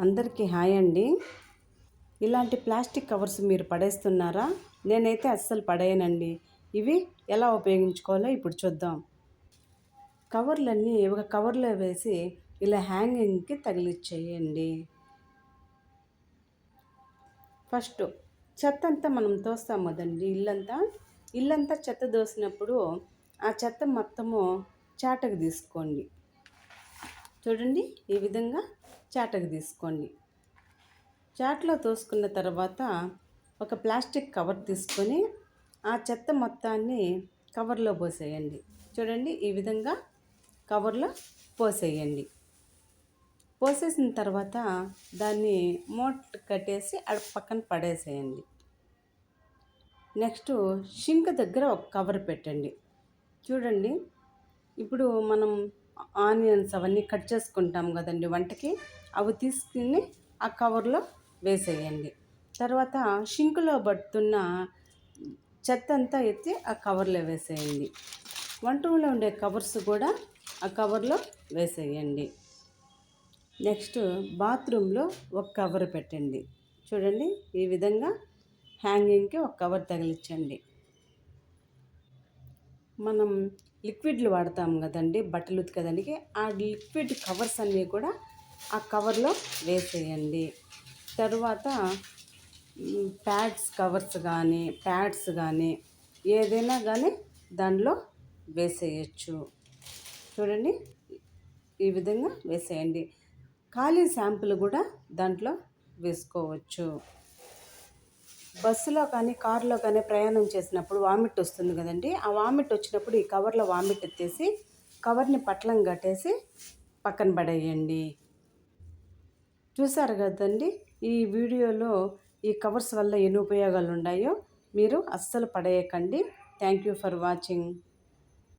అందరికీ హాయ్ అండి. ఇలాంటి ప్లాస్టిక్ కవర్స్ మీరు పడేస్తున్నారా? నేనైతే అస్సలు పడేయనండి. ఇవి ఎలా ఉపయోగించుకోవాలో ఇప్పుడు చూద్దాం. కవర్లన్నీ ఒక కవర్లో వేసి ఇలా హ్యాంగింగ్కి తగిలిచ్చేయండి. ఫస్ట్ చెత్త అంతా మనం తోస్తాం కదండి ఇల్లంతా. ఇల్లంతా చెత్త దోసినప్పుడు ఆ చెత్త మొత్తము చాటకు తీసుకోండి. చూడండి ఈ విధంగా చాటకు తీసుకోండి. చాట్లో తోసుకున్న తర్వాత ఒక ప్లాస్టిక్ కవర్ తీసుకొని ఆ చెత్త మొత్తాన్ని కవర్లో పోసేయండి. చూడండి ఈ విధంగా కవర్లో పోసేయండి. పోసేసిన తర్వాత దాన్ని మూట కట్టేసి అడ పక్కన పడేసేయండి. నెక్స్ట్ షింక్ దగ్గర ఒక కవర్ పెట్టండి. చూడండి ఇప్పుడు మనం ఆనియన్స్ అవన్నీ కట్ చేసుకుంటాం కదండి వంటకి అవి తీసుకుని ఆ కవర్లో వేసేయండి. తర్వాత షింకులో పడుతున్న చెత్త అంతా ఎత్తి ఆ కవర్లో వేసేయండి. వంట రూమ్లో ఉండే కవర్స్ కూడా ఆ కవర్లో వేసేయండి. నెక్స్ట్ బాత్రూంలో ఒక కవర్ పెట్టండి. చూడండి ఈ విధంగా హ్యాంగింగ్కి ఒక కవర్ తగిలించండి. మనం లిక్విడ్లు వాడతాం కదండి బట్టలు ఉతకడానికి ఆ లిక్విడ్ కవర్స్ అన్నీ కూడా ఆ కవర్లో వేసేయండి. తరువాత ప్యాడ్స్ కవర్స్ కానీ ప్యాడ్స్ కానీ ఏదైనా కానీ దానిలో వేసేయచ్చు. చూడండి ఈ విధంగా వేసేయండి. ఖాళీ శాంపుల్ కూడా దాంట్లో వేసుకోవచ్చు. బస్సులో కానీ కారులో కానీ ప్రయాణం చేసినప్పుడు వామిట్ వస్తుంది కదండి. ఆ వామిట్ వచ్చినప్పుడు ఈ కవర్లో వామిట్ ఎత్తేసి కవర్ని పట్లం కట్టేసి పక్కన పడేయండి. చూసారు కదండి ఈ వీడియోలో ఈ కవర్స్ వల్ల ఎన్ని ఉపయోగాలు ఉన్నాయో మీరు అస్సలు పడేయకండి. Thank you for watching.